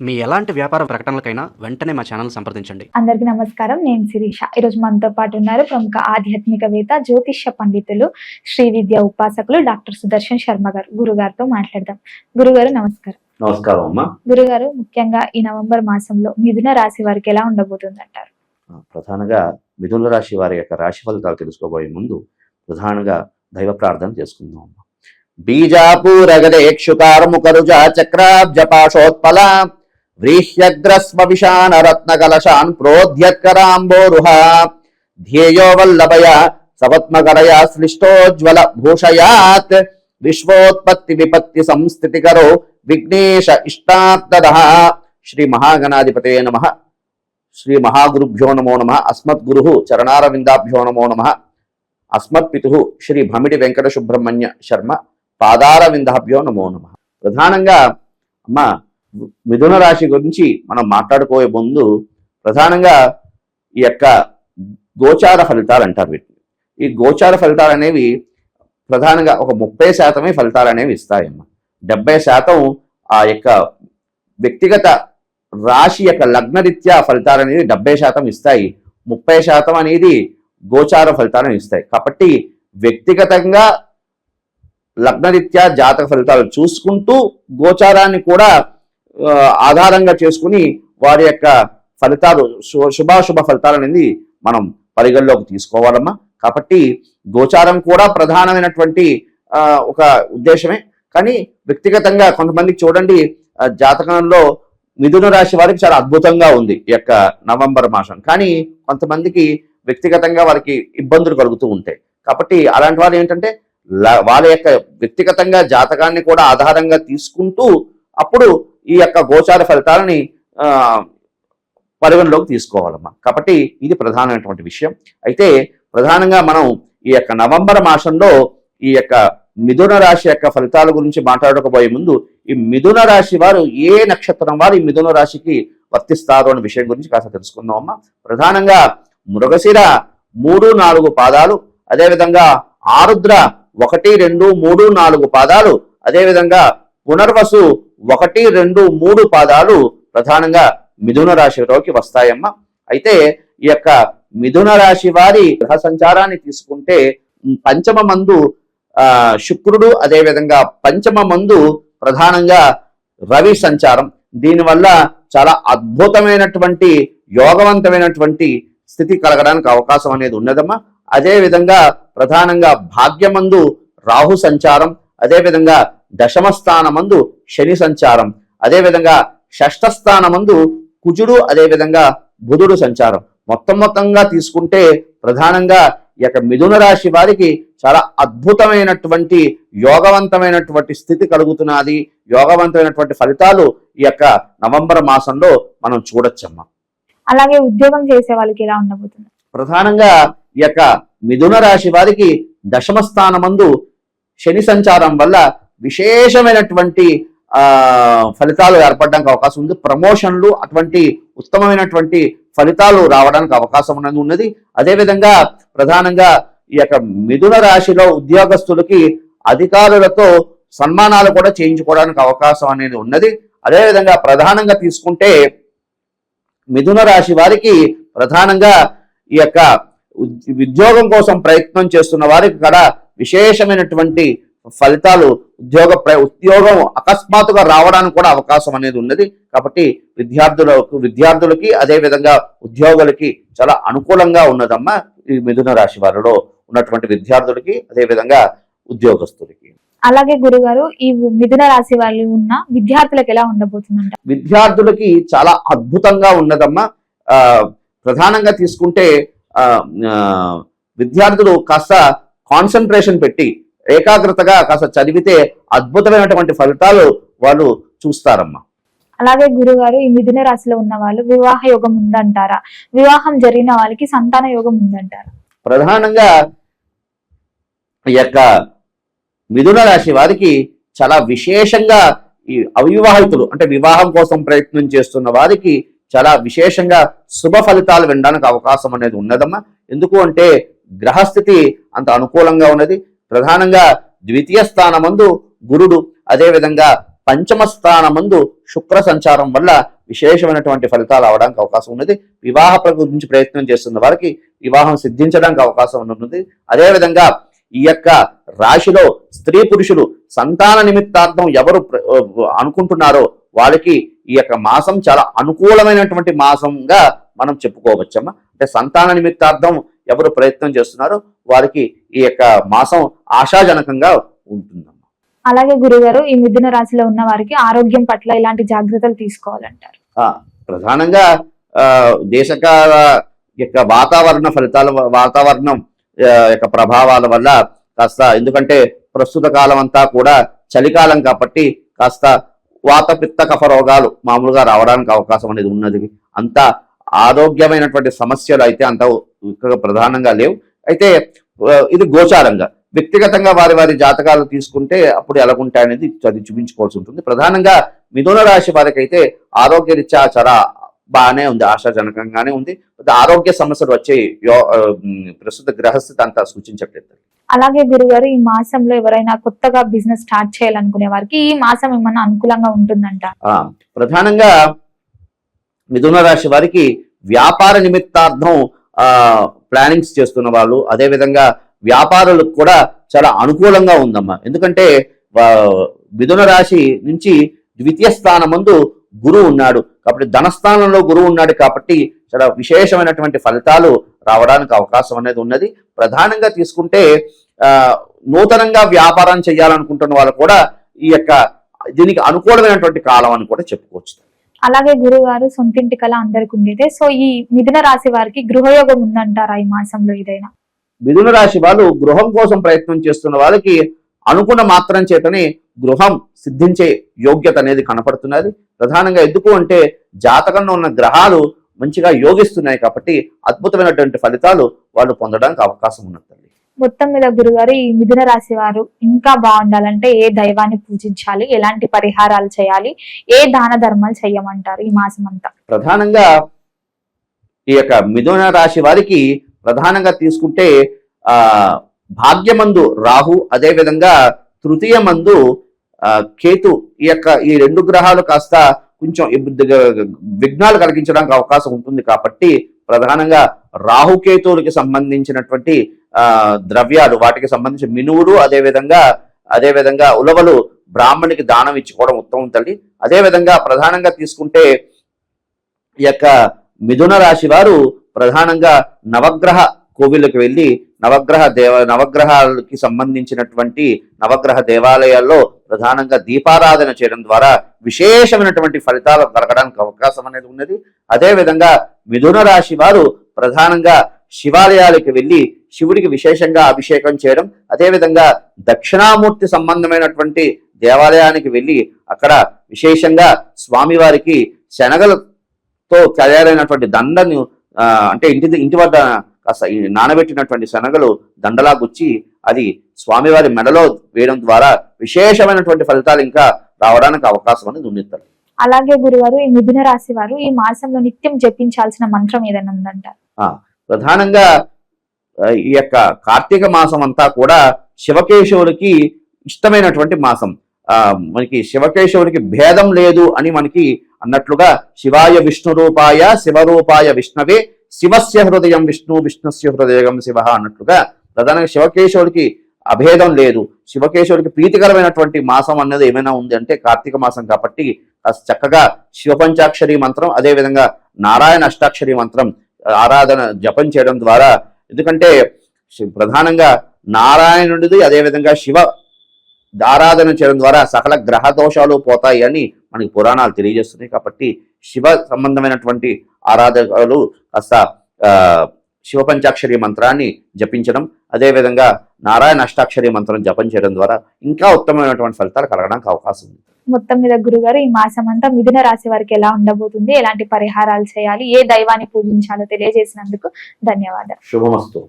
మీ ఎలాంటి వ్యాపార ప్రకటనలకైనా వెంటనే మా ఛానల్ సంప్రదించండి. అందరికీ నమస్కారం. నేను శిరీష. ఈరోజు మనతో పాటు ఉన్నారు ప్రముఖ ఆధ్యాత్మికవేత్త జ్యోతిష్య పండితులు శ్రీ విద్య ఉపాసకులు డాక్టర్ సుదర్శన్ శర్మ గారు. గురుగారితో మాట్లాడదాం. గురుగారు నమస్కారం. నమస్కారం అమ్మా. గురుగారు ముఖ్యంగా ఈ నవంబర్ మాసంలో మిథున రాశి వారికి ఎలా ఉండబోతుంది అంటారు ప్రధానంగా మిథున రాశి వారి యొక్క రాశి ఫలితాలు తెలుసుకోబోయే ముందు ప్రధానంగా దైవ ప్రార్థన చేసుకుందాం అమ్మా. బీజాపూరగదేక్షుకార్ముకరుజ చక్రాబ్జ పాశోత్పల వ్రీహ్యగ్రస్మ విషాన రత్న కలశాన్ ప్రోధ్యత్కరాంబోరుహ ధ్యేయో వల్లభయ సవత్మకరయ శ్లిష్టోజ్వల భూషయాత్ విశ్వోత్పత్తి విపత్తి సంస్థితికరో విఘ్నేశ ఇష్టార్థద శ్రీ మహాగణాధిపతే నమ శ్రీ మహాగురుభ్యో నమో నమ అస్మద్గురు చరణారవిందాభ్యో నమో నమ అస్మత్పితు శ్రీ భమిడి వెంకట సుబ్రహ్మణ్య శర్మ పాదారవిందాభ్యో నమో నమ ప్రధానంగా అమ్మ మిథున రాశి గురించి మనం మాట్లాడుకోయే ముందు ప్రధానంగా ఈ యొక్క గోచార ఫలితాలు అంటారు వీటిని. ఈ గోచార ఫలితాలు అనేవి ప్రధానంగా ఒక ముప్పై శాతమే ఫలితాలు అనేవి ఇస్తాయమ్మ. డెబ్బై శాతం ఆ యొక్క వ్యక్తిగత రాశి యొక్క లగ్నరీత్యా ఫలితాలు అనేది డెబ్బై శాతం ఇస్తాయి. ముప్పై శాతం అనేది గోచార ఫలితాలను ఇస్తాయి. కాబట్టి వ్యక్తిగతంగా లగ్నరీత్యా జాతక ఫలితాలు చూసుకుంటూ గోచారాన్ని కూడా ఆధారంగా చేసుకుని వారి యొక్క ఫలితాలు శుభాశుభ ఫలితాలు అనేది మనం పరిగణలోకి తీసుకోవాలమ్మా. కాబట్టి గోచారం కూడా ప్రధానమైనటువంటి ఒక ఉద్దేశమే. కానీ వ్యక్తిగతంగా కొంతమందికి చూడండి జాతకంలో మిథున రాశి వారికి చాలా అద్భుతంగా ఉంది ఈ యొక్క నవంబర్ మాసం. కానీ కొంతమందికి వ్యక్తిగతంగా వారికి ఇబ్బందులు కలుగుతూ ఉంటాయి. కాబట్టి అలాంటి వారు ఏంటంటే వాళ్ళ యొక్క వ్యక్తిగతంగా జాతకాన్ని కూడా ఆధారంగా తీసుకుంటూ అప్పుడు ఈ యొక్క గోచార ఫలితాలని పరిగణలోకి తీసుకోవాలమ్మా. కాబట్టి ఇది ప్రధానమైనటువంటి విషయం. అయితే ప్రధానంగా మనం ఈ యొక్క నవంబర్ మాసంలో ఈ యొక్క మిథున రాశి యొక్క ఫలితాల గురించి మాట్లాడకపోయే ముందు ఈ మిథున రాశి వారు ఏ నక్షత్రం వారు ఈ మిథున రాశికి వర్తిస్తారు అనే విషయం గురించి కాస్త తెలుసుకుందాం అమ్మా ప్రధానంగా మృగశిర మూడు నాలుగు పాదాలు అదేవిధంగా ఆరుద్ర ఒకటి రెండు మూడు నాలుగు పాదాలు అదేవిధంగా పునర్వసు ఒకటి రెండు మూడు పాదాలు ప్రధానంగా మిథున రాశిలోకి వస్తాయమ్మా. అయితే ఈ యొక్క మిథున రాశి వారి గ్రహ సంచారాన్ని తీసుకుంటే పంచమ మందు ఆ శుక్రుడు అదేవిధంగా పంచమ మందు ప్రధానంగా రవి సంచారం. దీనివల్ల చాలా అద్భుతమైనటువంటి యోగవంతమైనటువంటి స్థితి కలగడానికి అవకాశం అనేది ఉన్నదమ్మా. అదేవిధంగా ప్రధానంగా భాగ్యమందు రాహు సంచారం. అదేవిధంగా దశమ స్థానమందు శని సంచారం. అదే విధంగా షష్ఠ స్థానమందు కుజుడు అదే విధంగా బుధుడు సంచారం. మొత్తం మొత్తంగా తీసుకుంటే ప్రధానంగా ఈ యొక్క మిథున రాశి వారికి చాలా అద్భుతమైనటువంటి యోగవంతమైనటువంటి స్థితి కలుగుతున్నది. యోగవంతమైనటువంటి ఫలితాలు ఈ యొక్క నవంబర్ మాసంలో మనం చూడొచ్చమ్మా. అలాగే ఉద్యోగం చేసే వాళ్ళకి ఎలా ఉండబోతుంది? ప్రధానంగా ఈ యొక్క మిథున రాశి వారికి దశమ స్థానమందు శని సంచారం వల్ల విశేషమైనటువంటి ఫలితాలు ఏర్పడడానికి అవకాశం ఉంది. ప్రమోషన్లు అటువంటి ఉత్తమమైనటువంటి ఫలితాలు రావడానికి అవకాశం ఉన్నది ఉన్నది. అదేవిధంగా ప్రధానంగా ఈ యొక్క మిథున రాశిలో ఉద్యోగస్తులకి అధికారులతో సన్మానాలు కూడా చేయించుకోవడానికి అవకాశం అనేది ఉన్నది. అదేవిధంగా ప్రధానంగా తీసుకుంటే మిథున రాశి వారికి ప్రధానంగా ఈ యొక్క ఉద్- ఉద్యోగం కోసం ప్రయత్నం చేస్తున్న వారికి కూడా విశేషమైనటువంటి ఫలితాలు ఉద్యోగ ప్ర- ఉద్యోగం అకస్మాత్తుగా రావడానికి కూడా అవకాశం అనేది ఉన్నది. కాబట్టి విద్యార్థులకు విద్యార్థులకి అదే విధంగా ఉద్యోగులకి చాలా అనుకూలంగా ఉన్నదమ్మా ఈ మిథున రాశి వారిలో ఉన్నటువంటి విద్యార్థులకి అదే విధంగా ఉద్యోగస్తులకి. అలాగే గురుగారు ఈ మిథున రాశి వాళ్ళు ఉన్న విద్యార్థులకు ఎలా ఉండబోతుందంట? విద్యార్థులకి చాలా అద్భుతంగా ఉన్నదమ్మా. ఆ, ప్రధానంగా తీసుకుంటే విద్యార్థులు కాస్త కాన్సన్ట్రేషన్ పెట్టి ఏకాగ్రతగా కాస్త చదివితే అద్భుతమైనటువంటి ఫలితాలు వాళ్ళు చూస్తారమ్మా. అలాగే గురుగారు ఈ మిథున రాశిలో ఉన్న వాళ్ళు వివాహ యోగం ఉందంటారా? వివాహం జరిగిన వాళ్ళకి సంతాన యోగం ఉందంటారా? ప్రధానంగా ఈ యొక్క మిథున రాశి వారికి చాలా విశేషంగా ఈ అవివాహితులు అంటే వివాహం కోసం ప్రయత్నం చేస్తున్న వారికి చాలా విశేషంగా శుభ ఫలితాలు వినడానికి అవకాశం అనేది ఉన్నదమ్మా. ఎందుకు అంటే గ్రహస్థితి అంత అనుకూలంగా ఉన్నది. ప్రధానంగా ద్వితీయ స్థానమందు గురుడు అదేవిధంగా పంచమ స్థానమందు శుక్ర సంచారం వల్ల విశేషమైనటువంటి ఫలితాలు అవడానికి అవకాశం ఉన్నది. వివాహ గురించి ప్రయత్నం చేస్తున్న వారికి వివాహం సిద్ధించడానికి అవకాశం ఉన్నది. అదేవిధంగా ఈ యొక్క రాశిలో స్త్రీ పురుషులు సంతాన నిమిత్తార్థం ఎవరు అనుకుంటున్నారో వాళ్ళకి ఈ యొక్క మాసం చాలా అనుకూలమైనటువంటి మాసంగా మనం చెప్పుకోవచ్చమ్మా. అంటే సంతాన నిమిత్తార్థం ఎవరు ప్రయత్నం చేస్తున్నారో వారికి ఈ యొక్క మాసం ఆశాజనకంగా ఉంటుందమ్మా. అలాగే గురుగారు ఈ మిథున రాశిలో ఉన్న వారికి ఆరోగ్యం పట్ల ఇలాంటి జాగ్రత్తలు తీసుకోవాలంటారు. ప్రధానంగా దేశకాల యొక్క వాతావరణ ఫలితాల వాతావరణం యొక్క ప్రభావాల వల్ల కాస్త ఎందుకంటే ప్రస్తుత కాలం అంతా కూడా చలికాలం కాబట్టి కాస్త వాత పిత్త కఫ రోగాలు మామూలుగా రావడానికి అవకాశం అనేది ఉన్నది. అంత ఆరోగ్యమైనటువంటి సమస్యలు అయితే అంత ప్రధానంగా లేవు. అయితే ఇది గోచారంగా. వ్యక్తిగతంగా వారి వారి జాతకాలు తీసుకుంటే అప్పుడు ఎలాగుంటాయనేది అది చూపించుకోవాల్సి ఉంటుంది. ప్రధానంగా మిథున రాశి వారికి అయితే ఆరోగ్య రీత్యా చాలా బాగానే ఉంది ఆశాజనకంగానే ఉంది. ఆరోగ్య సమస్యలు వచ్చే ప్రస్తుత గ్రహస్థితి అంతా సూచించట్లేదు. అలాగే గురుగారు ఈ మాసంలో ఎవరైనా కొత్తగా బిజినెస్ స్టార్ట్ చేయాలనుకునే వారికి ఈ మాసం ఏమన్నా అనుకూలంగా ఉంటుందంట? ప్రధానంగా మిథున రాశి వారికి వ్యాపార నిమిత్తార్థం ప్లానింగ్స్ చేస్తున్న వాళ్ళు అదేవిధంగా వ్యాపారులకు కూడా చాలా అనుకూలంగా ఉందమ్మా. ఎందుకంటే మిథున రాశి నుంచి ద్వితీయ స్థానం ముందు గురువు ఉన్నాడు. కాబట్టి ధనస్థానంలో గురువు ఉన్నాడు కాబట్టి చాలా విశేషమైనటువంటి ఫలితాలు రావడానికి అవకాశం అనేది ఉన్నది. ప్రధానంగా తీసుకుంటే నూతనంగా వ్యాపారం చేయాలనుకుంటున్న వాళ్ళు కూడా ఈ యొక్క దీనికి అనుకూలమైనటువంటి కాలం అని కూడా చెప్పుకోవచ్చు. అలాగే గురుగారు సొంతింటి కళ అందరికి ఉండేదే. సో ఈ మిథున రాశి వారికి గృహయోగం ఉందంటారా ఈ మాసంలో ఏదైనా? మిథున రాశి వాళ్ళు గృహం కోసం ప్రయత్నం చేస్తున్న వాళ్ళకి అనుకున్న మాత్రం చేతనే గృహం సిద్ధించే యోగ్యత అనేది కనపడుతున్నది. ప్రధానంగా ఎందుకు అంటే జాతకంలో ఉన్న గ్రహాలు మంచిగా యోగిస్తున్నాయి కాబట్టి అద్భుతమైనటువంటి ఫలితాలు వాళ్ళు పొందడానికి అవకాశం ఉన్నది. మొత్తం మీద గురుగారు ఈ మిథున రాశి వారు ఇంకా బాగుండాలంటే ఏ దైవాన్ని పూజించాలి? ఎలాంటి పరిహారాలు చేయాలి? ఏ దాన ధర్మాలు చేయమంటారు ఈ మాసం అంతా? ప్రధానంగా ఈ యొక్క మిథున రాశి వారికి ప్రధానంగా తీసుకుంటే ఆ భాగ్యమందు రాహు అదే విధంగా తృతీయ మందు కేతు ఈ యొక్క ఈ రెండు గ్రహాలు కాస్త కొంచెం విఘ్నాలు కలిగించడానికి అవకాశం ఉంటుంది కాబట్టి ప్రధానంగా రాహుకేతువులకి సంబంధించినటువంటి ద్రవ్యాలు వాటికి సంబంధించిన మినువులు అదేవిధంగా అదేవిధంగా ఉలవలు బ్రాహ్మణికి దానం ఇచ్చుకోవడం ఉత్తమం తల్లి. అదే విధంగా ప్రధానంగా తీసుకుంటే ఈ యొక్క మిథున రాశి వారు ప్రధానంగా నవగ్రహ కోవిలకు వెళ్ళి నవగ్రహ దేవ నవగ్రహాలకి సంబంధించినటువంటి నవగ్రహ దేవాలయాల్లో ప్రధానంగా దీపారాధన చేయడం ద్వారా విశేషమైనటువంటి ఫలితాలు కలగడానికి అవకాశం అనేది ఉన్నది. అదే విధంగా మిథున రాశి వారు ప్రధానంగా శివాలయాలకు వెళ్ళి శివుడికి విశేషంగా అభిషేకం చేయడం అదే విధంగా దక్షిణామూర్తి సంబంధమైనటువంటి దేవాలయానికి వెళ్ళి అక్కడ విశేషంగా స్వామివారికి శనగలతో తయారైనటువంటి దండను అంటే ఇంటి ఇంటి వద్ద కాస్త నానబెట్టినటువంటి శనగలు దండలా గుచ్చి అది స్వామివారి మెడలో వేయడం ద్వారా విశేషమైనటువంటి ఫలితాలు ఇంకా రావడానికి అవకాశం అనేది తల్లి. అలాగే గురుగారు ఈ మిథున రాశి వారు ఈ మాసంలో నిత్యం జపించాల్సిన మంత్రం ఏదైనా ఉందంటారు ప్రధానంగా ఈ యొక్క కార్తీక మాసం అంతా కూడా శివకేశవులకి ఇష్టమైనటువంటి మాసం. ఆ మనకి శివకేశవునికి భేదం లేదు అని మనకి అన్నట్లుగా శివాయ విష్ణు రూపాయ శివరూపాయ విష్ణవే శివస్య హృదయం విష్ణు విష్ణుస్య హృదయం శివ అన్నట్లుగా ప్రధానంగా శివకేశవుడికి అభేదం లేదు. శివకేశవుడికి ప్రీతికరమైనటువంటి మాసం అన్నది ఏమైనా ఉంది అంటే కార్తీక మాసం కాబట్టి చక్కగా శివపంచాక్షరి మంత్రం అదే విధంగా నారాయణ అష్టాక్షరి మంత్రం ఆరాధన జపం చేయడం ద్వారా. ఎందుకంటే శి- ప్రధానంగా నారాయణుడిది అదేవిధంగా శివ ఆరాధన చేయడం ద్వారా సకల గ్రహ దోషాలు పోతాయి అని మనకి పురాణాలు తెలియజేస్తున్నాయి. కాబట్టి శివ సంబంధమైనటువంటి ఆరాధకులు కాస్త శివ పంచాక్షరి మంత్రాన్ని జపించడం అదేవిధంగా నారాయణ అష్టాక్షరి మంత్రం జపం చేయడం ద్వారా ఇంకా ఉత్తమమైనటువంటి ఫలితాలు కలగడానికి అవకాశం ఉంది. మొత్తం మీద గురుగారు ఈ మాసం అంతా మిథున రాశి వారికి ఎలా ఉండబోతుంది ఎలాంటి పరిహారాలు చేయాలి ఏ దైవాన్ని పూజించాలో తెలియజేసినందుకు ధన్యవాదాలు. శుభమస్తు